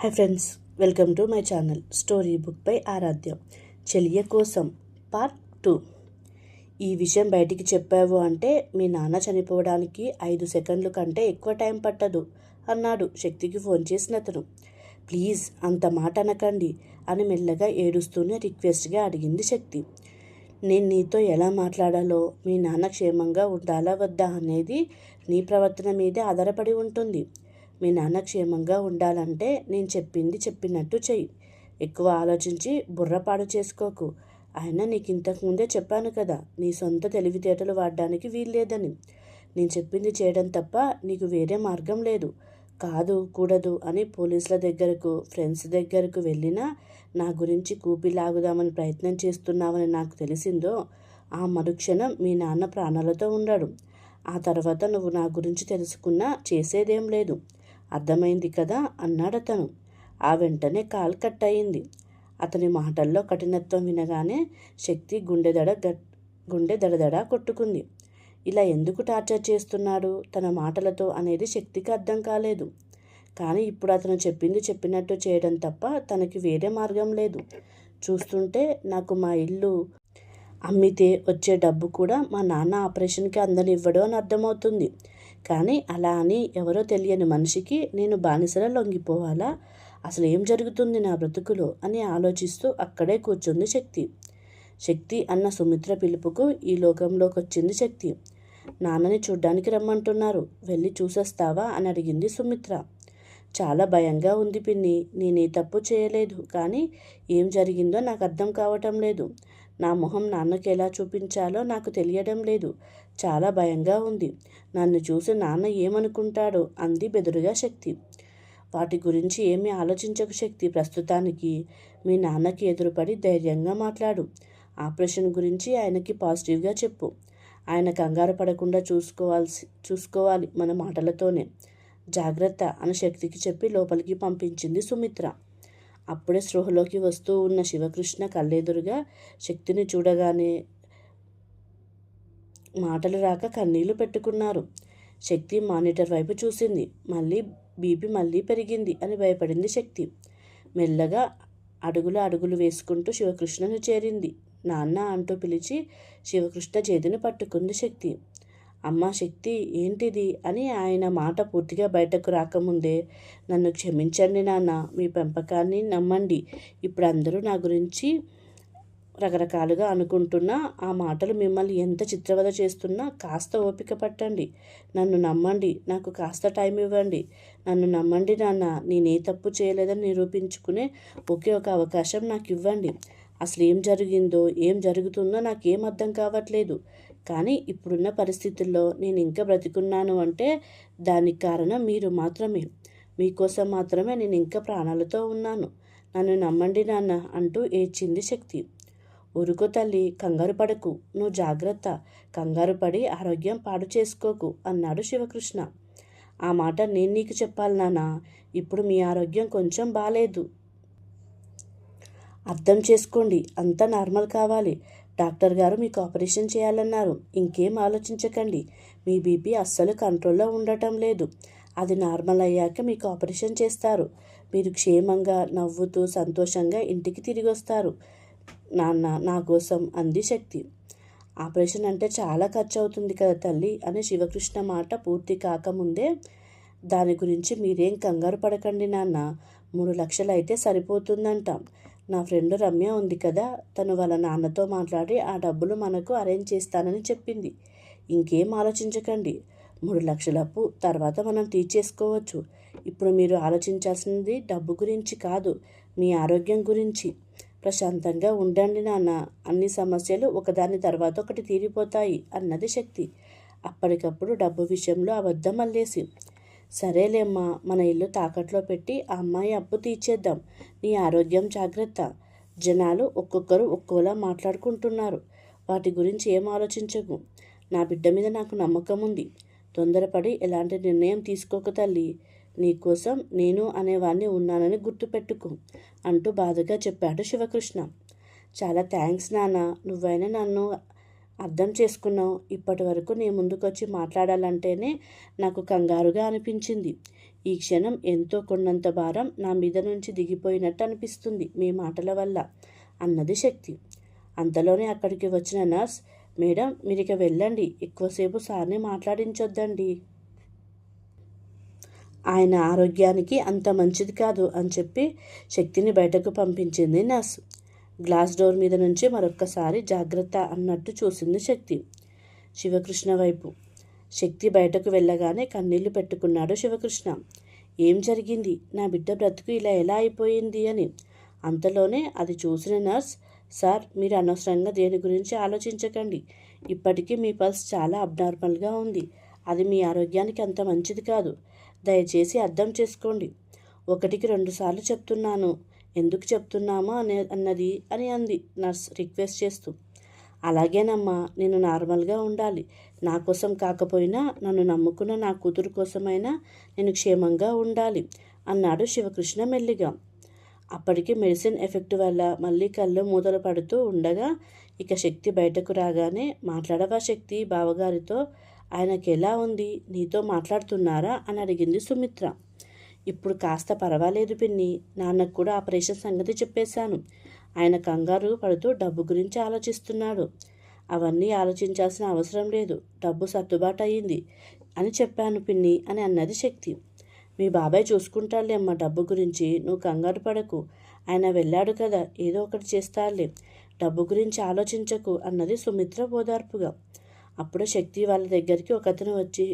Hi friends welcome to my channel story book by Aaradhya చెలియ కోసం part two ఈ విషయం బయటికి చెప్పావు అంటే మీ నాన్న చనిపోవడానికి ఐదు సెకండ్ల కంటే ఎక్కువ టైం పట్టదు అన్నాడు శక్తికి ఫోన్ చేసిన అతను. ప్లీజ్ అంత మాట అనకండి అని మెల్లగా ఏడుస్తూనే రిక్వెస్ట్గా అడిగింది శక్తి. నేను నీతో ఎలా మాట్లాడాలో మీ నాన్న క్షేమంగా ఉండాలా వద్దా అనేది నీ ప్రవర్తన మీదే ఆధారపడి ఉంటుంది. మీ నాన్న క్షేమంగా ఉండాలంటే నేను చెప్పింది చెప్పినట్టు చెయ్యి. ఎక్కువ ఆలోచించి బుర్రపాడు చేసుకోకు. ఆయన నీకు ఇంతకుముందే చెప్పాను కదా నీ సొంత తెలివితేటలు వాడడానికి వీల్లేదని. నేను చెప్పింది చేయడం తప్ప నీకు వేరే మార్గం లేదు. కాదు కూడదు అని పోలీసుల దగ్గరకు ఫ్రెండ్స్ దగ్గరకు వెళ్ళినా నా గురించి కూపి లాగుదామని ప్రయత్నం చేస్తున్నావని నాకు తెలిసిందో ఆ మరుక్షణం మీ నాన్న ప్రాణాలతో ఉన్నాడు ఆ తర్వాత నువ్వు నా గురించి తెలుసుకున్నా చేసేదేం లేదు. అర్థమైంది కదా అన్నాడు అతను ఆ వెంటనే కాల్ కట్ అయింది. అతని మాటల్లో కఠినత్వం వినగానే శక్తి గుండెదడ గట్ గుండె దడదడ కొట్టుకుంది. ఇలా ఎందుకు టార్చర్ చేస్తున్నాడు? తన మాటలతో అనేది శక్తికి అర్థం కాలేదు. కానీ ఇప్పుడు అతను చెప్పింది చెప్పినట్టు చేయడం తప్ప తనకి వేరే మార్గం లేదు. చూస్తుంటే నాకు మా ఇల్లు అమ్మితే వచ్చే డబ్బు కూడా మా నాన్న ఆపరేషన్కి అందనివ్వడు అని అర్థమవుతుంది. కానీ అలా అని ఎవరో తెలియని మనిషికి నేను బానిసలా లొంగిపోవాలా? అసలు ఏం జరుగుతుంది నా బ్రతుకులో? అని ఆలోచిస్తూ అక్కడే కూర్చుంది శక్తి. శక్తి అన్న సుమిత్ర పిలుపుకు ఈ లోకంలోకి వచ్చింది శక్తి. నాన్నని చూడ్డానికి రమ్మంటున్నారు. వెళ్ళి చూసేస్తావా? అని అడిగింది సుమిత్ర. చాలా భయంగా ఉంది పిన్ని. నేనే తప్పు చేయలేదు. కానీ ఏం జరిగిందో నాకు అర్థం కావటం లేదు. నా మొహం నాన్నకి ఎలా చూపించాలో నాకు తెలియడం లేదు. చాలా భయంగా ఉంది. నన్ను చూసి నాన్న ఏమనుకుంటాడో అంది బెదురుగా శక్తి. వాటి గురించి ఏమీ ఆలోచించక శక్తి. ప్రస్తుతానికి మీ నాన్నకి ఎదురుపడి ధైర్యంగా మాట్లాడు. ఆపరేషన్ గురించి ఆయనకి పాజిటివ్గా చెప్పు. ఆయన కంగారు పడకుండా చూసుకోవాల్సి చూసుకోవాలి మన మాటలతోనే. జాగ్రత్త అని శక్తికి చెప్పి లోపలికి పంపించింది సుమిత్ర. అప్పుడే స్పృహలోకి వస్తూ ఉన్న శివకృష్ణ కళ్ళెదురుగా శక్తిని చూడగానే మాటలు రాక కన్నీళ్ళు పెట్టుకున్నారు. శక్తి మానిటర్ వైపు చూసింది. మళ్ళీ బీపీ మళ్ళీ పెరిగింది అని భయపడింది శక్తి. మెల్లగా అడుగులు అడుగులు వేసుకుంటూ శివకృష్ణను చేరింది. నాన్న అంటూ పిలిచి శివకృష్ణ చేతిని పట్టుకుంది శక్తి. అమ్మ శక్తి ఏంటిది? అని ఆయన మాట పూర్తిగా బయటకు రాకముందే నన్ను క్షమించండి నాన్న మీ పెంపకాన్ని నమ్మండి. ఇప్పుడు అందరూ నా గురించి రకరకాలుగా అనుకుంటున్నా ఆ మాటలు మిమ్మల్ని ఎంత చిత్రవద చేస్తున్నా కాస్త ఓపిక పట్టండి. నన్ను నమ్మండి నాకు కాస్త టైం ఇవ్వండి. నన్ను నమ్మండి నాన్న నేనే తప్పు చేయలేదని నిరూపించుకునే ఒకే ఒక అవకాశం నాకు ఇవ్వండి అసలు ఏం జరిగిందో ఏం జరుగుతుందో నాకేం అర్థం కావట్లేదు. కానీ ఇప్పుడున్న పరిస్థితుల్లో నేను ఇంకా బ్రతికున్నాను అంటే దానికి కారణం మీరు మాత్రమే. మీకోసం మాత్రమే నేను ఇంకా ప్రాణాలతో ఉన్నాను. నన్ను నమ్మండి నాన్న అంటూ ఏడ్చింది శక్తి. ఊరుకో తల్లి కంగారు పడకు. నువ్వు జాగ్రత్త. కంగారు పడి ఆరోగ్యం పాడు చేసుకోకు అన్నాడు శివకృష్ణ. ఆ మాట నేను నీకు చెప్పాలి నాన్న. ఇప్పుడు మీ ఆరోగ్యం కొంచెం బాలేదు. అర్థం చేసుకోండి. అంతా నార్మల్ కావాలి. డాక్టర్ గారు మీకు ఆపరేషన్ చేయాలన్నారు. ఇంకేం ఆలోచించకండి. మీ బీపీ అస్సలు కంట్రోల్లో ఉండటం లేదు. అది నార్మల్ అయ్యాక మీకు ఆపరేషన్ చేస్తారు. మీరు క్షేమంగా నవ్వుతూ సంతోషంగా ఇంటికి తిరిగి వస్తారు. నాన్న నా కోసం అంది శక్తి. ఆపరేషన్ అంటే చాలా ఖర్చు అవుతుంది కదా తల్లి అని శివకృష్ణ మాట పూర్తి కాకముందే దాని గురించి మీరేం కంగారు పడకండి నాన్న. మూడు లక్షలు అయితే సరిపోతుందంట. నా ఫ్రెండ్ రమ్య ఉంది కదా తను వాళ్ళ నాన్నతో మాట్లాడి ఆ డబ్బులు మనకు అరేంజ్ చేస్తానని చెప్పింది. ఇంకేం ఆలోచించకండి. మూడు లక్షల అప్పు తర్వాత మనం తీర్చేసుకోవచ్చు ఇప్పుడు మీరు ఆలోచించాల్సింది డబ్బు గురించి కాదు మీ ఆరోగ్యం గురించి. ప్రశాంతంగా ఉండండి నాన్న అన్ని సమస్యలు ఒకదాని తర్వాత ఒకటి తీరిపోతాయి అన్నది శక్తి. అప్పటికప్పుడు డబ్బు విషయంలో అబద్ధం అల్లేసి సరేలేమ్మా మన ఇల్లు తాకట్లో పెట్టి ఆ అమ్మాయి అప్పు తీర్చేద్దాం. నీ ఆరోగ్యం జాగ్రత్త. జనాలు ఒక్కొక్కరు ఒక్కోలా మాట్లాడుకుంటున్నారు. వాటి గురించి ఏం ఆలోచించకు. నా బిడ్డ మీద నాకు నమ్మకం ఉంది. తొందరపడి ఎలాంటి నిర్ణయం తీసుకోక తల్లి. నీకోసం నేను అనేవాడిని ఉన్నానని గుర్తుపెట్టుకో అంటూ బాధగా చెప్పాడు శివకృష్ణ. చాలా థ్యాంక్స్ నాన్న నువ్వైనా నన్ను అర్థం చేసుకున్నావు. ఇప్పటి వరకు నీ ముందుకొచ్చి మాట్లాడాలంటేనే నాకు కంగారుగా అనిపించింది. ఈ క్షణం ఎంతో కొన్నంత భారం నా మీద నుంచి దిగిపోయినట్టు అనిపిస్తుంది మీ మాటల వల్ల అన్నది శక్తి. అంతలోనే అక్కడికి వచ్చిన నర్స్ మేడం మీరు ఇక వెళ్ళండి. ఎక్కువసేపు సార్ని మాట్లాడించొద్దండి. ఆయన ఆరోగ్యానికి అంత మంచిది కాదు అని చెప్పి శక్తిని బయటకు పంపించింది నర్స్. గ్లాస్ డోర్ మీద నుంచి మరొక్కసారి జాగ్రత్త అన్నట్టు చూసింది శక్తి. శివకృష్ణ వైపు. శక్తి బయటకు వెళ్ళగానే కన్నీళ్ళు పెట్టుకున్నాడు శివకృష్ణ. ఏం జరిగింది? నా బిడ్డ బ్రతుకు ఇలా ఎలా అయిపోయింది అని. అంతలోనే అది చూసిన నర్స్ సార్ మీరు అనవసరంగా దేని గురించి ఆలోచించకండి. ఇప్పటికీ మీ పల్స్ చాలా అబ్నార్మల్గా ఉంది. అది మీ ఆరోగ్యానికి అంత మంచిది కాదు. దయచేసి అర్థం చేసుకోండి. ఒకటికి రెండుసార్లు చెప్తున్నాను. ఎందుకు చెప్తున్నామా అనే అన్నది అని అంది నర్స్ రిక్వెస్ట్ చేస్తూ. అలాగేనమ్మా నేను నార్మల్గా ఉండాలి. నా కోసం కాకపోయినా నన్ను నమ్ముకున్న నా కూతురు కోసమైనా నేను క్షేమంగా ఉండాలి అన్నాడు శివకృష్ణ మెల్లిగా. అప్పటికి మెడిసిన్ ఎఫెక్ట్ వల్ల మళ్ళీ కళ్ళు మూతలు పడుతూ ఉండగా ఇక శక్తి బయటకు రాగానే మాట్లాడవా శక్తి బావగారితో? ఆయనకి ఎలా ఉంది? నీతో మాట్లాడుతున్నారా? అని అడిగింది సుమిత్ర. ఇప్పుడు కాస్త పర్వాలేదు పిన్ని. నాన్నకు కూడా ఆపరేషన్ సంగతి చెప్పేశాను. ఆయన కంగారు పడుతూ డబ్బు గురించి ఆలోచిస్తున్నాడు. అవన్నీ ఆలోచించాల్సిన అవసరం లేదు. డబ్బు సర్దుబాటు అయ్యింది అని చెప్పాను పిన్ని అని అన్నది శక్తి. మీ బాబాయ్ చూసుకుంటాడులే అమ్మ డబ్బు గురించి. నువ్వు కంగారు పడకు. ఆయన వెళ్ళాడు కదా ఏదో ఒకటి చేస్తాడులే. డబ్బు గురించి ఆలోచించకు అన్నది సుమిత్ర ఓదార్పుగా. అప్పుడు శక్తి వాళ్ళ దగ్గరికి ఒకతను వచ్చి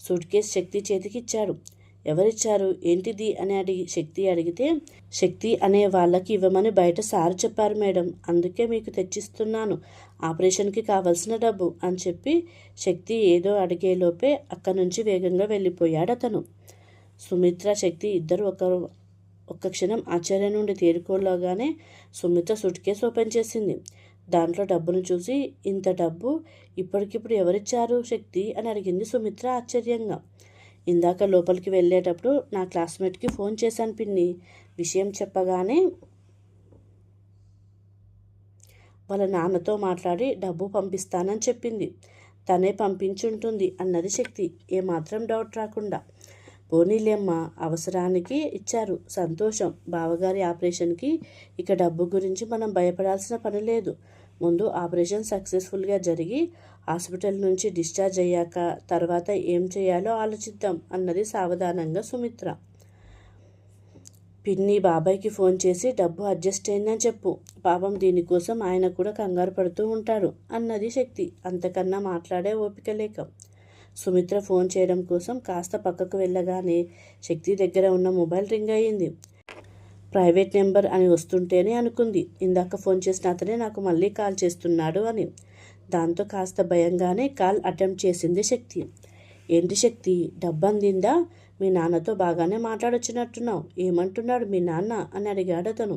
సూట్ కేస్ శక్తి చేతికి ఇచ్చాడు ఎవరిచ్చారు? ఏంటిది? అని అడిగి శక్తి అడిగితే శక్తి అనే వాళ్ళకి ఇవ్వమని బయట సార్ చెప్పారు మేడం. అందుకే మీకు తెచ్చిస్తున్నాను. ఆపరేషన్కి కావలసిన డబ్బు అని చెప్పి శక్తి ఏదో అడిగేలోపే అక్కడి నుంచి వేగంగా వెళ్ళిపోయాడు అతను. సుమిత్ర శక్తి ఇద్దరు ఒక ఒక్క క్షణం ఆశ్చర్యం నుండి తేరుకోలోగానే సుమిత్ర సూట్ కేసు ఓపెన్ చేసింది. దాంట్లో డబ్బును చూసి ఇంత డబ్బు? ఇప్పటికిప్పుడు ఎవరిచ్చారు శక్తి? అని అడిగింది సుమిత్ర ఆశ్చర్యంగా. ఇందాక లోపలికి వెళ్ళేటప్పుడు నా క్లాస్మేట్కి ఫోన్ చేశాను పిన్ని. విషయం చెప్పగానే వాళ్ళ నాన్నతో మాట్లాడి డబ్బు పంపిస్తానని చెప్పింది. తనే పంపించుంటుంది అన్నది శక్తి. ఏమాత్రం డౌట్ రాకుండా. పోనీలేమ్మ అవసరానికి ఇచ్చారు. సంతోషం. బావగారి ఆపరేషన్కి ఇక డబ్బు గురించి మనం భయపడాల్సిన పని లేదు. ముందు ఆపరేషన్ సక్సెస్ఫుల్గా జరిగి హాస్పిటల్ నుంచి డిశ్చార్జ్ అయ్యాక తర్వాత ఏం చేయాలో ఆలోచిద్దాం అన్నది సావధానంగా సుమిత్ర. పిన్ని బాబాయ్కి ఫోన్ చేసి డబ్బు అడ్జస్ట్ అయిందని చెప్పు. పాపం దీనికోసం ఆయన కూడా కంగారు పడుతూ ఉంటాడు అన్నది శక్తి. అంతకన్నా మాట్లాడే ఓపిక లేక. సుమిత్ర ఫోన్ చేయడం కోసం కాస్త పక్కకు వెళ్ళగానే శక్తి దగ్గర ఉన్న మొబైల్ రింగ్ అయ్యింది. ప్రైవేట్ నెంబర్ అని వస్తుంటేనే అనుకుంది. ఇందాక ఫోన్ చేసిన అతనే నాకు మళ్ళీ కాల్ చేస్తున్నాడు అని. దాంతో కాస్త భయంగానే కాల్ అటెంప్ట్ చేసింది శక్తి. ఏంటి శక్తి? డబ్బందిందా? మీ నాన్నతో బాగానే మాట్లాడొచ్చినట్టున్నావు. ఏమంటున్నాడు మీ నాన్న? అని అడిగాడు అతను.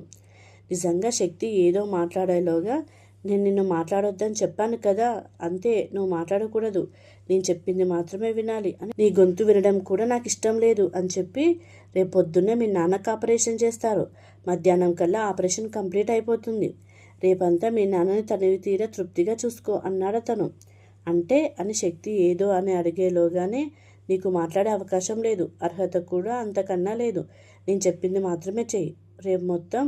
నిజంగా శక్తి ఏదో మాట్లాడేలోగా నేను నిన్ను మాట్లాడొద్దని చెప్పాను కదా. అంతే నువ్వు మాట్లాడకూడదు. నేను చెప్పింది మాత్రమే వినాలి అని. నీ గొంతు వినడం కూడా నాకు ఇష్టం లేదు అని చెప్పి రేపు పొద్దున్నే మీ నాన్నకు ఆపరేషన్ చేస్తారు. మధ్యాహ్నం కల్లా ఆపరేషన్ కంప్లీట్ అయిపోతుంది. రేపంతా మీ నాన్నని తనివి తీర తృప్తిగా చూసుకో అన్నాడు అతను అంటే అని శక్తి ఏదో అని అడిగేలోగానే నీకు మాట్లాడే అవకాశం లేదు అర్హత కూడా అంతకన్నా లేదు. నేను చెప్పింది మాత్రమే చెయ్యి. రేపు మొత్తం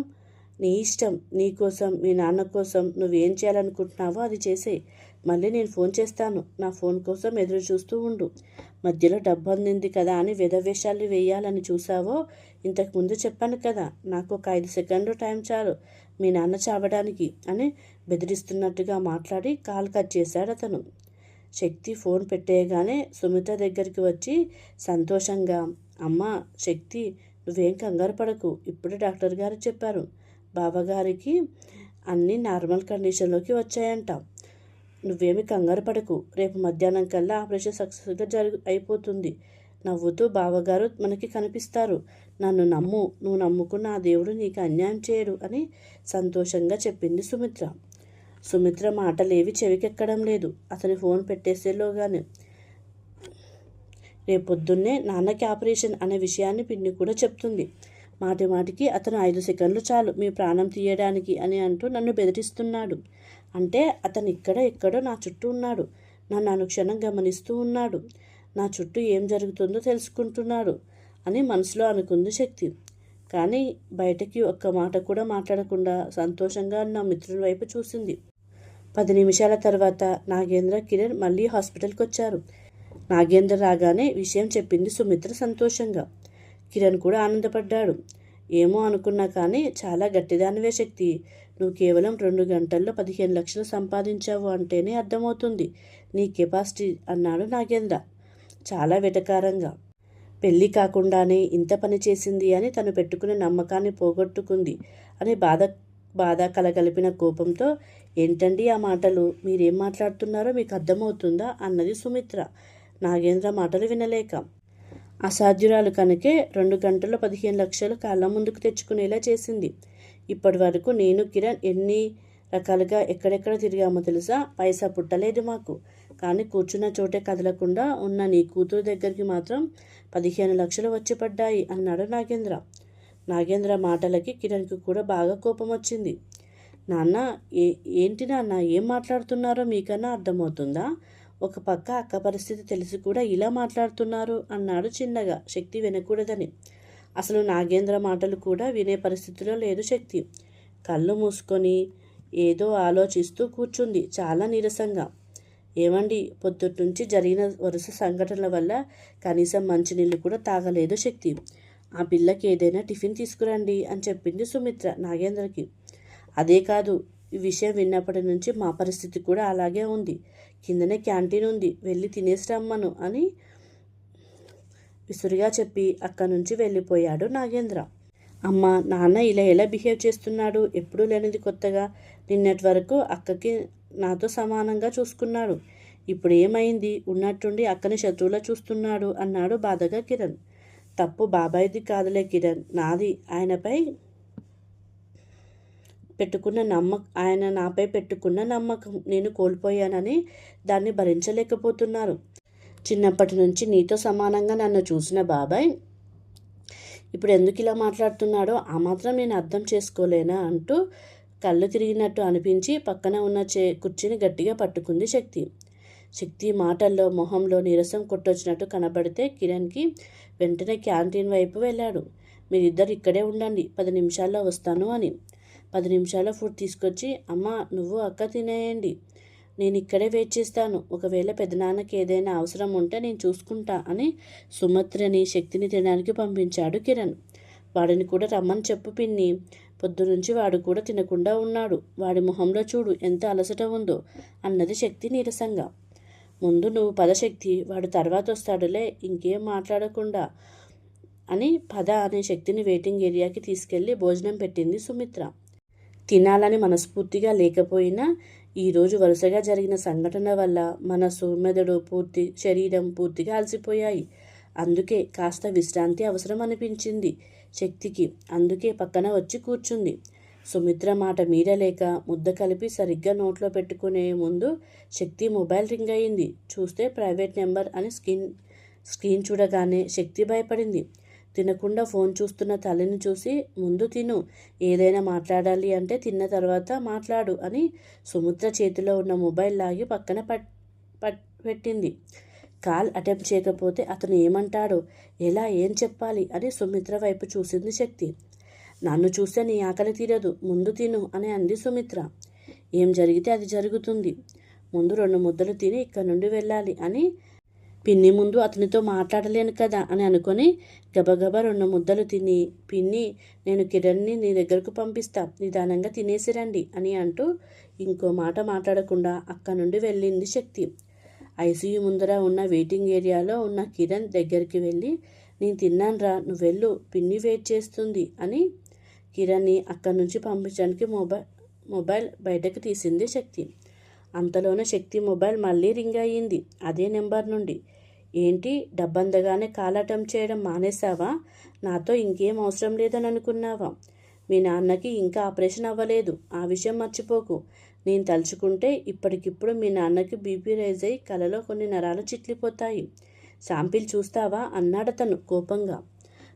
నీ ఇష్టం నీ కోసం మీ నాన్న కోసం నువ్వేం చేయాలనుకుంటున్నావో అది చేసే మళ్ళీ నేను ఫోన్ చేస్తాను. నా ఫోన్ కోసం ఎదురు చూస్తూ ఉండు. మధ్యలో డబ్బు అందింది కదా అని విధవేషాలు వేయాలని చూసావో ఇంతకుముందు చెప్పాను కదా నాకు ఒక ఐదు సెకండ్లు టైం చాలు. మీ నాన్న చావడానికి అని బెదిరిస్తున్నట్టుగా మాట్లాడి కాల్ కట్ చేశాడు అతను. శక్తి ఫోన్ పెట్టేయగానే సుమిత దగ్గరికి వచ్చి సంతోషంగా. అమ్మ శక్తి నువ్వేం కంగారు పడకు. ఇప్పుడే డాక్టర్ గారు చెప్పారు. బావగారికి అన్నీ నార్మల్ కండిషన్లోకి వచ్చాయంట. నువ్వేమి కంగారు పడకు. రేపు మధ్యాహ్నం కల్లా ఆపరేషన్ సక్సెస్గా జరుగు అయిపోతుంది. నవ్వుతూ బావగారు మనకి కనిపిస్తారు. నన్ను నమ్ము నువ్వు నమ్ముకున్న ఆ దేవుడు నీకు అన్యాయం చేయడు అని సంతోషంగా చెప్పింది సుమిత్ర. సుమిత్ర మాటలేవి చెవికెక్కడం లేదు. అతని ఫోన్ పెట్టేసేలోగానే రేపొద్దున్నే నాన్నకి ఆపరేషన్ అనే విషయాన్ని పిన్ని కూడా చెప్తుంది. మాటి మాటికి అతను ఐదు సెకండ్లు చాలు మీ ప్రాణం తీయడానికి అని అంటూ నన్ను బెదిరిస్తున్నాడు. అంటే అతను ఇక్కడ ఎక్కడో నా చుట్టూ ఉన్నాడు. నన్ను అనుక్షణం గమనిస్తూ ఉన్నాడు. నా చుట్టూ ఏం జరుగుతుందో తెలుసుకుంటున్నాడు. అని మనసులో అనుకుంది శక్తి. కానీ బయటకి ఒక్క మాట కూడా మాట్లాడకుండా సంతోషంగా నా మిత్రుని వైపు చూసింది. పది నిమిషాల తర్వాత నాగేంద్ర కిరణ్ మళ్ళీ హాస్పిటల్కి వచ్చారు నాగేంద్ర రాగానే విషయం చెప్పింది సుమిత్ర సంతోషంగా. కిరణ్ కూడా ఆనందపడ్డాడు. ఏమో అనుకున్నా కానీ చాలా గట్టిదానివే శక్తి. నువ్వు కేవలం రెండు గంటల్లో పదిహేను లక్షలు సంపాదించావు అంటేనే అర్థమవుతుంది. నీ కెపాసిటీ అన్నాడు నాగేంద్ర. చాలా వెటకారంగా. పెళ్ళి కాకుండానే ఇంత పని చేసింది అని తను పెట్టుకునే నమ్మకాన్ని పోగొట్టుకుంది అని బాధ బాధ కలగలిపిన కోపంతో ఏంటండి ఆ మాటలు? మీరేం మాట్లాడుతున్నారో మీకు అర్థమవుతుందా? అన్నది సుమిత్ర. నాగేంద్ర మాటలు వినలేక అసాధ్యురాలు కనుకే రెండు గంటల్లో పదిహేను లక్షలు కాళ్ళ ముందుకు తెచ్చుకునేలా చేసింది. ఇప్పటి వరకు నేను కిరణ్ ఎన్ని రకాలుగా ఎక్కడెక్కడ తిరిగామో తెలుసా? పైసా పుట్టలేదు మాకు. కానీ కూర్చున్న చోటే కదలకుండా ఉన్న నీ కూతురు దగ్గరికి మాత్రం పదిహేను లక్షలు వచ్చి పడ్డాయి అన్నాడు నాగేంద్ర. నాగేంద్ర మాటలకి కిరణ్కి కూడా బాగా కోపం వచ్చింది. నాన్న ఏ ఏంటి నాన్న ఏం మాట్లాడుతున్నారో మీకన్నా అర్థమవుతుందా? ఒక పక్క అక్క పరిస్థితి తెలిసి కూడా ఇలా మాట్లాడుతున్నారు అన్నాడు చిన్నగా శక్తి వినకూడదని. అసలు నాగేంద్ర మాటలు కూడా వినే పరిస్థితిలో లేదు శక్తి. కళ్ళు మూసుకొని ఏదో ఆలోచిస్తూ కూర్చుంది చాలా నీరసంగా. ఏమండి పొద్దుటి నుంచి జరిగిన వరుస సంఘటనల వల్ల కనీసం మంచినీళ్ళు కూడా తాగలేదు శక్తి. ఆ పిల్లకి ఏదైనా టిఫిన్ తీసుకురండి అని చెప్పింది సుమిత్ర నాగేంద్రకి. అదే కాదు ఈ విషయం విన్నప్పటి నుంచి మా పరిస్థితి కూడా అలాగే ఉంది. కిందనే క్యాంటీన్ ఉంది వెళ్ళి తినేసి రమ్మను అని విసురుగా చెప్పి అక్కడి నుంచి వెళ్ళిపోయాడు నాగేంద్ర. అమ్మ నాన్న ఇలా ఎలా బిహేవ్ చేస్తున్నాడు? ఎప్పుడూ లేనిది కొత్తగా. నిన్నటి వరకు అక్కకి నాతో సమానంగా చూసుకున్నాడు. ఇప్పుడు ఏమైంది? ఉన్నట్టుండి అక్కని శత్రువులా చూస్తున్నాడు అన్నాడు బాధగా కిరణ్. తప్పు బాబాయ్ది కాదులే కిరణ్. నాది ఆయనపై పెట్టుకున్న నమ్మక ఆయన నాపై పెట్టుకున్న నమ్మకం. నేను కోల్పోయానని దాన్ని భరించలేకపోతున్నారు. చిన్నప్పటి నుంచి నీతో సమానంగా నన్ను చూసిన బాబాయ్ ఇప్పుడు ఎందుకు ఇలా మాట్లాడుతున్నాడో ఆ మాత్రం నేను అర్థం చేసుకోలేనా అంటూ కళ్ళు తిరిగినట్టు అనిపించి పక్కన ఉన్న చే కుర్చీని గట్టిగా పట్టుకుంది శక్తి. శక్తి మాటల్లో మొహంలో నీరసం కొట్టొచ్చినట్టు కనబడితే కిరణ్కి వెంటనే క్యాంటీన్ వైపు వెళ్ళాడు. మీరిద్దరు ఇక్కడే ఉండండి పది నిమిషాల్లో వస్తాను అని. పది నిమిషాల్లో ఫుడ్ తీసుకొచ్చి అమ్మ నువ్వు అక్క తినేయండి. నేను ఇక్కడే వెయిట్ చేస్తాను. ఒకవేళ పెదనాన్నకి ఏదైనా అవసరం ఉంటే నేను చూసుకుంటా అని సుమత్రని శక్తిని తినడానికి పంపించాడు కిరణ్. వాడిని కూడా రమ్మని చెప్పు పిన్ని. పొద్దునుంచి వాడు కూడా తినకుండా ఉన్నాడు. వాడి మొహంలో చూడు ఎంత అలసట ఉందో అన్నది శక్తి నీరసంగా. ముందు నువ్వు పదశక్తి వాడు తర్వాత వస్తాడులే ఇంకేం మాట్లాడకుండా అని పద అనే శక్తిని వెయిటింగ్ ఏరియాకి తీసుకెళ్ళి భోజనం పెట్టింది సుమిత్ర. తినాలని మనస్ఫూర్తిగా లేకపోయినా ఈరోజు వరుసగా జరిగిన సంఘటన వల్ల మనసు మెదడు పూర్తి శరీరం పూర్తిగా అలసిపోయాయి. అందుకే కాస్త విశ్రాంతి అవసరం అనిపించింది శక్తికి. అందుకే పక్కన వచ్చి కూర్చుంది. సుమిత్ర మాట మీరలేక ముద్ద కలిపి సరిగ్గా నోట్లో పెట్టుకునే ముందు శక్తి మొబైల్ రింగ్ అయింది. చూస్తే ప్రైవేట్ నెంబర్ అని స్క్రీన్ స్క్రీన్ చూడగానే శక్తి భయపడింది. తినకుండా ఫోన్ చూస్తున్న తల్లిని చూసి ముందు తిను ఏదైనా మాట్లాడాలి అంటే తిన్న తర్వాత మాట్లాడు అని సుమిత్ర చేతిలో ఉన్న మొబైల్ లాగి పక్కన పట్ పట్ పెట్టింది. కాల్ అటెంప్ట్ చేయకపోతే అతను ఏమంటాడో? ఎలా ఏం చెప్పాలి? అని సుమిత్ర వైపు చూసింది శక్తి. నన్ను చూస్తే నీ ఆకలి తీరదు. ముందు తిను అని అంది సుమిత్ర. ఏం జరిగితే అది జరుగుతుంది. ముందు రెండు ముద్దలు తిని ఇక్కడ నుండి వెళ్ళాలి అని పిన్ని ముందు అతనితో మాట్లాడలేను కదా అని అనుకొని గబగబా రెండు ముద్దలు తిని పిన్ని నేను కిరణ్ని నీ దగ్గరకు పంపిస్తా. నిదానంగా తినేసి రండి అని అంటూ ఇంకో మాట మాట్లాడకుండా అక్క నుండి వెళ్ళింది శక్తి. ఐసీయూ ముందర ఉన్న వెయిటింగ్ ఏరియాలో ఉన్న కిరణ్ దగ్గరికి వెళ్ళి నేను తిన్నానురా నువ్వు వెళ్ళు పిన్ని వెయిట్ చేస్తుంది అని కిరణ్ని అక్కడి నుంచి పంపించడానికి మొబైల్ మొబైల్ బయటకు తీసింది శక్తి. అంతలోనే శక్తి మొబైల్ మళ్ళీ రింగ్ అయ్యింది అదే నెంబర్ నుండి. ఏంటి డబ్బందగానే కాలాటం చేయడం మానేశావా? నాతో ఇంకేం అవసరం లేదని అనుకున్నావా మీ నాన్నకి ఇంకా ఆపరేషన్ అవ్వలేదు ఆ విషయం మర్చిపోకు. నేను తలుచుకుంటే ఇప్పటికిప్పుడు మీ నాన్నకి బీపీ రైజ్ అయ్యి కలలో కొన్ని నరాలు చిట్లిపోతాయి. శాంపిల్ చూస్తావా? అన్నాడతను కోపంగా.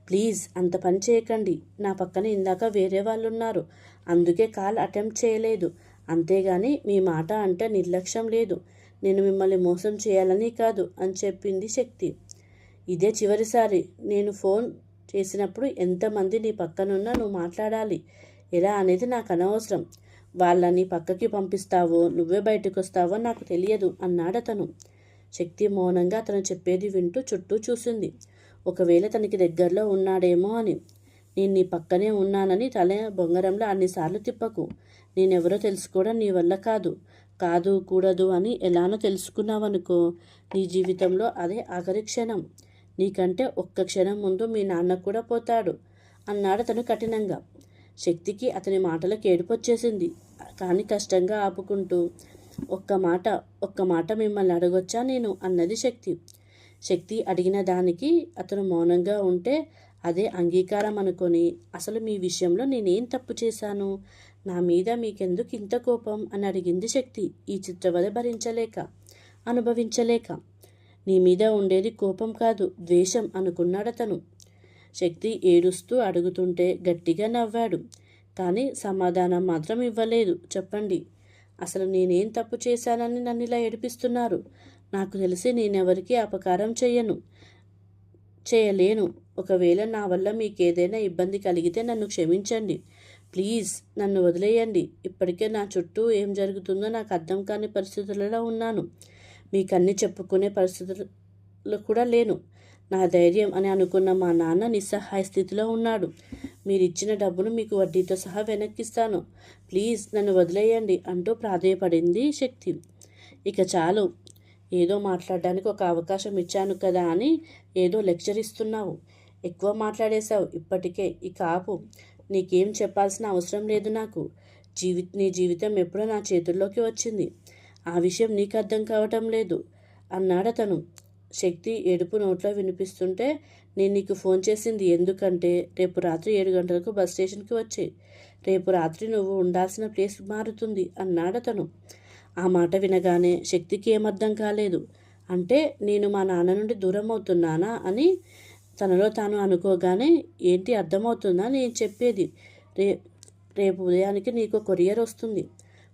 ప్లీజ్ అంత పని చేయకండి. నా పక్కన ఇందాక వేరే వాళ్ళు ఉన్నారు అందుకే కాల్ అటెంప్ట్ చేయలేదు. అంతేగాని మీ మాట అంటే నిర్లక్ష్యం లేదు. నేను మిమ్మల్ని మోసం చేయాలని కాదు అని చెప్పింది శక్తి. ఇదే చివరిసారి. నేను ఫోన్ చేసినప్పుడు ఎంతమంది నీ పక్కనున్నా నువ్వు మాట్లాడాలి. ఎలా అనేది నాకు అనవసరం. వాళ్ళని పక్కకి పంపిస్తావో నువ్వే బయటకు వస్తావో నాకు తెలియదు అన్నాడతను. శక్తి మౌనంగా అతను చెప్పేది వింటూ చుట్టూ చూసింది. ఒకవేళ తనకి దగ్గరలో ఉన్నాడేమో అని. నేను నీ పక్కనే ఉన్నానని తల బొంగరంలో అన్నిసార్లు తిప్పకు. నేనెవరో తెలుసుకోవడం నీ వల్ల కాదు. కాదు కూడదు అని ఎలానో తెలుసుకున్నావనుకో నీ జీవితంలో అదే ఆఖరి క్షణం. నీకంటే ఒక్క క్షణం ముందు మీ నాన్న కూడా పోతాడు అన్నాడు అతను కఠినంగా. శక్తికి అతని మాటలకు ఏడుపొచ్చేసింది. కానీ కష్టంగా ఆపుకుంటూ ఒక్క మాట ఒక్క మాట మిమ్మల్ని అడగొచ్చా నేను? అన్నది శక్తి. శక్తి అడిగిన దానికి అతను మౌనంగా ఉంటే అదే అంగీకారం అనుకొని అసలు మీ విషయంలో నేనేం తప్పు చేశాను? నా మీద మీకెందుకు ఇంత కోపం? అని అడిగింది శక్తి. ఈ చిత్రవద భరించలేక అనుభవించలేక. నీ మీద ఉండేది కోపం కాదు ద్వేషం అనుకున్నాడతను. శక్తి ఏడుస్తూ అడుగుతుంటే గట్టిగా నవ్వాడు. కానీ సమాధానం మాత్రం ఇవ్వలేదు. చెప్పండి. అసలు నేనేం తప్పు చేశానని నన్ను ఇలా ఏడిపిస్తున్నారు? నాకు తెలిసి నేనెవరికి అపకారం చేయను చేయలేను. ఒకవేళ నా వల్ల మీకు ఏదైనా ఇబ్బంది కలిగితే నన్ను క్షమించండి. ప్లీజ్ నన్ను వదిలేయండి. ఇప్పటికే నా చుట్టూ ఏం జరుగుతుందో నాకు అర్థం కాని పరిస్థితులలో ఉన్నాను. మీకు అన్ని చెప్పుకునే పరిస్థితులు కూడా లేను. నా ధైర్యం అని అనుకున్న మా నాన్న నిస్సహాయ స్థితిలో ఉన్నాడు. మీరు ఇచ్చిన డబ్బును మీకు వడ్డీతో సహా వెనక్కిస్తాను. ప్లీజ్ నన్ను వదిలేయండి అంటూ ప్రాధేయపడింది శక్తి. ఇక చాలు. ఏదో మాట్లాడడానికి ఒక అవకాశం ఇచ్చాను కదా అని ఏదో లెక్చర్ ఇస్తున్నావు. ఎక్కువ మాట్లాడేశావు ఇప్పటికే. ఇక ఆపు. నీకేం చెప్పాల్సిన అవసరం లేదు నాకు. జీవి నీ జీవితం ఎప్పుడో నా చేతుల్లోకి వచ్చింది. ఆ విషయం నీకు అర్థం కావటం లేదు. అన్నాడతను. శక్తి ఏడుపు నోట్లో వినిపిస్తుంటే నేను నీకు ఫోన్ చేసింది ఎందుకంటే రేపు రాత్రి ఏడు గంటలకు బస్ స్టేషన్కి వచ్చే. రేపు రాత్రి నువ్వు ఉండాల్సిన ప్లేస్ మారుతుంది అన్నాడతను ఆ మాట వినగానే శక్తికి ఏమర్థం కాలేదు. అంటే నేను మా నాన్న నుండి దూరం అవుతున్నానా అని తనలో తాను అనుకోగానే ఏంటి అర్థమవుతుందా నేను చెప్పేది. రే రేపు ఉదయానికి నీకు కొరియర్ వస్తుంది.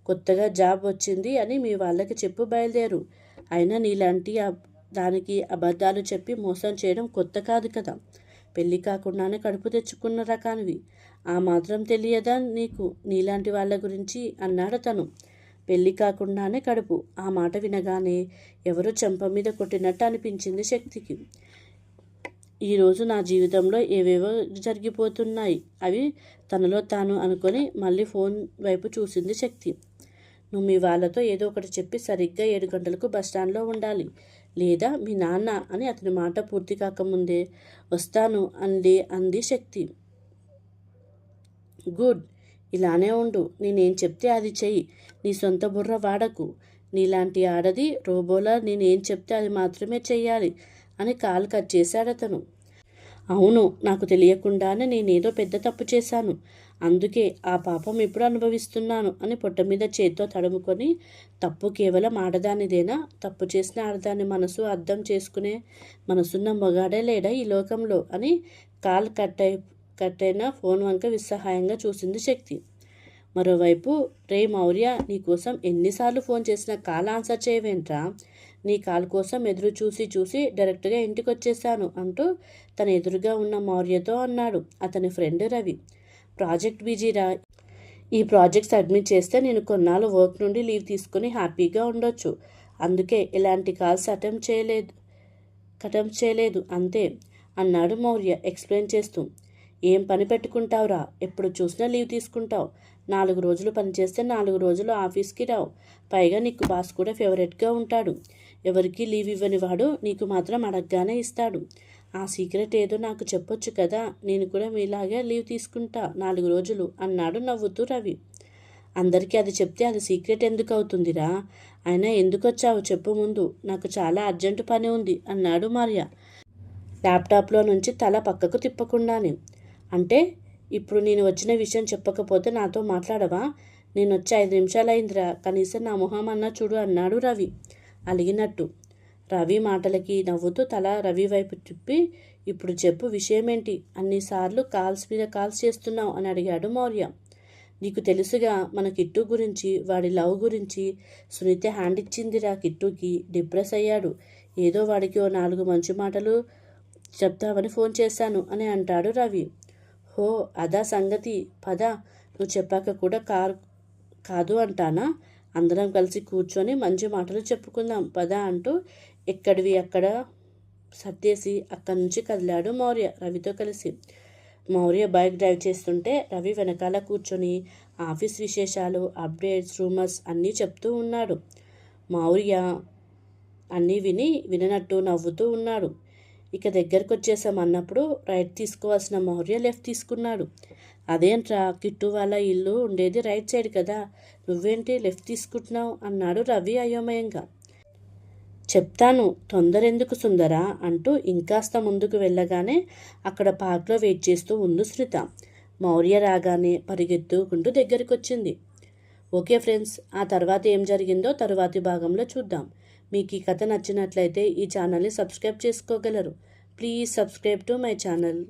కొత్తగా జాబ్ వచ్చింది అని మీ వాళ్ళకి చెప్పు బయలుదేరు. అయినా నీలాంటి దానికి అబద్ధాలు చెప్పి మోసం చేయడం కొత్త కాదు కదా. పెళ్ళి కాకుండానే కడుపు తెచ్చుకున్న రకానివి. ఆ మాత్రం తెలియదా నీకు? నీలాంటి వాళ్ళ గురించి అన్నాడు తను. పెళ్ళి కాకుండానే కడుపు. ఆ మాట వినగానే ఎవరో చెంప మీద కొట్టినట్టు అనిపించింది శక్తికి. ఈరోజు నా జీవితంలో ఏవేవో జరిగిపోతున్నాయి. అవి తనలో తాను అనుకొని మళ్ళీ ఫోన్ వైపు చూసింది శక్తి. నువ్వు మీ వాళ్ళతో ఏదో ఒకటి చెప్పి సరిగ్గా ఏడు గంటలకు బస్టాండ్లో ఉండాలి. లేదా మీ నాన్న అని అతని మాట పూర్తి కాకముందే వస్తాను అంది అంది శక్తి. గుడ్ ఇలానే ఉండు. నేనేం చెప్తే అది చెయ్యి. నీ సొంత బుర్ర వాడకు. నీలాంటి ఆడది రోబోలా నేనేం చెప్తే అది మాత్రమే చెయ్యాలి అని కాలు కట్ చేశాడు అతను అవును నాకు తెలియకుండానే నేనేదో పెద్ద తప్పు చేశాను. అందుకే ఆ పాపం ఇప్పుడు అనుభవిస్తున్నాను అని పొట్ట మీద చేత్తో తడుముకొని తప్పు కేవలం ఆడదానిదేనా? తప్పు చేసిన ఆడదాని మనసు అర్థం చేసుకునే మనసున్న మొగాడే లేడా ఈ లోకంలో? అని కాల్ కట్ అయి కట్టైన ఫోన్ వంక విస్సహాయంగా చూసింది శక్తి. మరోవైపు రే మౌర్య నీకోసం ఎన్నిసార్లు ఫోన్ చేసినా కాల్ ఆన్సర్ చేయవేంట్రా? నీ కాల్ కోసం ఎదురు చూసి చూసి డైరెక్ట్గా ఇంటికి వచ్చేసాను అంటూ తన ఎదురుగా ఉన్న మౌర్యతో అన్నాడు అతని ఫ్రెండ్ రవి. ప్రాజెక్ట్ బిజీరా ఈ ప్రాజెక్ట్ సబ్మిట్ చేస్తే నేను కొన్నాళ్ళు వర్క్ నుండి లీవ్ తీసుకుని హ్యాపీగా ఉండొచ్చు. అందుకే ఇలాంటి కాల్స్ అటెంప్ట్ చేయలేదు. అటెంప్ట్ చేయలేదు. అంతే అన్నాడు మౌర్య ఎక్స్ప్లెయిన్ చేస్తూ. ఏం పని పెట్టుకుంటావురా ఎప్పుడు చూసినా లీవ్ తీసుకుంటావు. నాలుగు రోజులు పనిచేస్తే నాలుగు రోజులు ఆఫీస్కి రావు. పైగా నీకు బాస్ కూడా ఫేవరెట్గా ఉంటాడు. ఎవరికి లీవ్ ఇవ్వని వాడు నీకు మాత్రం అడగగానే ఇస్తాడు. ఆ సీక్రెట్ ఏదో నాకు చెప్పొచ్చు కదా నేను కూడా మీలాగే లీవ్ తీసుకుంటా నాలుగు రోజులు అన్నాడు నవ్వుతూ రవి. అందరికీ అది చెప్తే అది సీక్రెట్ ఎందుకు అవుతుందిరా? అయినా ఎందుకు వచ్చావు చెప్పు ముందు నాకు చాలా అర్జెంటు పని ఉంది అన్నాడు మార్య ల్యాప్టాప్లో నుంచి తల పక్కకు తిప్పకుండానే. అంటే ఇప్పుడు నేను వచ్చిన విషయం చెప్పకపోతే నాతో మాట్లాడవా? నేను వచ్చి ఐదు నిమిషాలు అయిందిరా కనీసం నా మొహం అన్నా చూడు అన్నాడు రవి. అలిగినట్టు. రవి మాటలకి నవ్వుతూ తల రవి వైపు తిప్పి ఇప్పుడు చెప్పు విషయమేంటి? అన్నిసార్లు కాల్స్ మీద కాల్స్ చేస్తున్నావు అని అడిగాడు మౌర్య. నీకు తెలుసుగా మన కిట్టు గురించి వాడి లవ్ గురించి. సునీత హ్యాండ్ ఇచ్చిందిరా కిట్టుకి డిప్రెస్ అయ్యాడు. ఏదో వాడికి ఓ నాలుగు మంచి మాటలు చెప్తావని ఫోన్ చేశాను అని అంటాడు రవి. హో అదా సంగతి. పద నువ్వు చెప్పాక కూడా కారు కాదు అంటానా? అందరం కలిసి కూర్చొని మంచి మాటలు చెప్పుకుందాం పద అంటూ ఎక్కడివి అక్కడ? సర్దేసి అక్కడి నుంచి కదిలాడు మౌర్య రవితో కలిసి. మౌర్య బైక్ డ్రైవ్ చేస్తుంటే రవి వెనకాల కూర్చొని ఆఫీస్ విశేషాలు అప్డేట్స్ రూమర్స్ అన్నీ చెప్తూ ఉన్నాడు. మౌర్య అన్నీ విని విననట్టు నవ్వుతూ ఉన్నాడు. ఇక దగ్గరకు వచ్చేసాం అన్నప్పుడు రైట్ తీసుకోవాల్సిన మౌర్య లెఫ్ట్ తీసుకున్నాడు. అదేంట్రా? కిట్టు వాళ్ళ ఇల్లు ఉండేది రైట్ సైడ్ కదా. నువ్వేంటి లెఫ్ట్ తీసుకుంటున్నావు? అన్నాడు రవి అయోమయంగా. చెప్తాను తొందర ఎందుకు సుందరా? అంటూ ఇంకాస్త ముందుకు వెళ్ళగానే అక్కడ పార్క్లో వెయిట్ చేస్తూ ఉంది శ్రిత మౌర్య రాగానే పరిగెత్తుకుంటూ దగ్గరికి వచ్చింది ఓకే ఫ్రెండ్స్ ఆ తర్వాత ఏం జరిగిందో తరువాతి భాగంలో చూద్దాం. మీకు ఈ కథ నచ్చినట్లయితే ఈ ఛానల్ని సబ్స్క్రైబ్ చేసుకోగలరు. Please subscribe to my channel.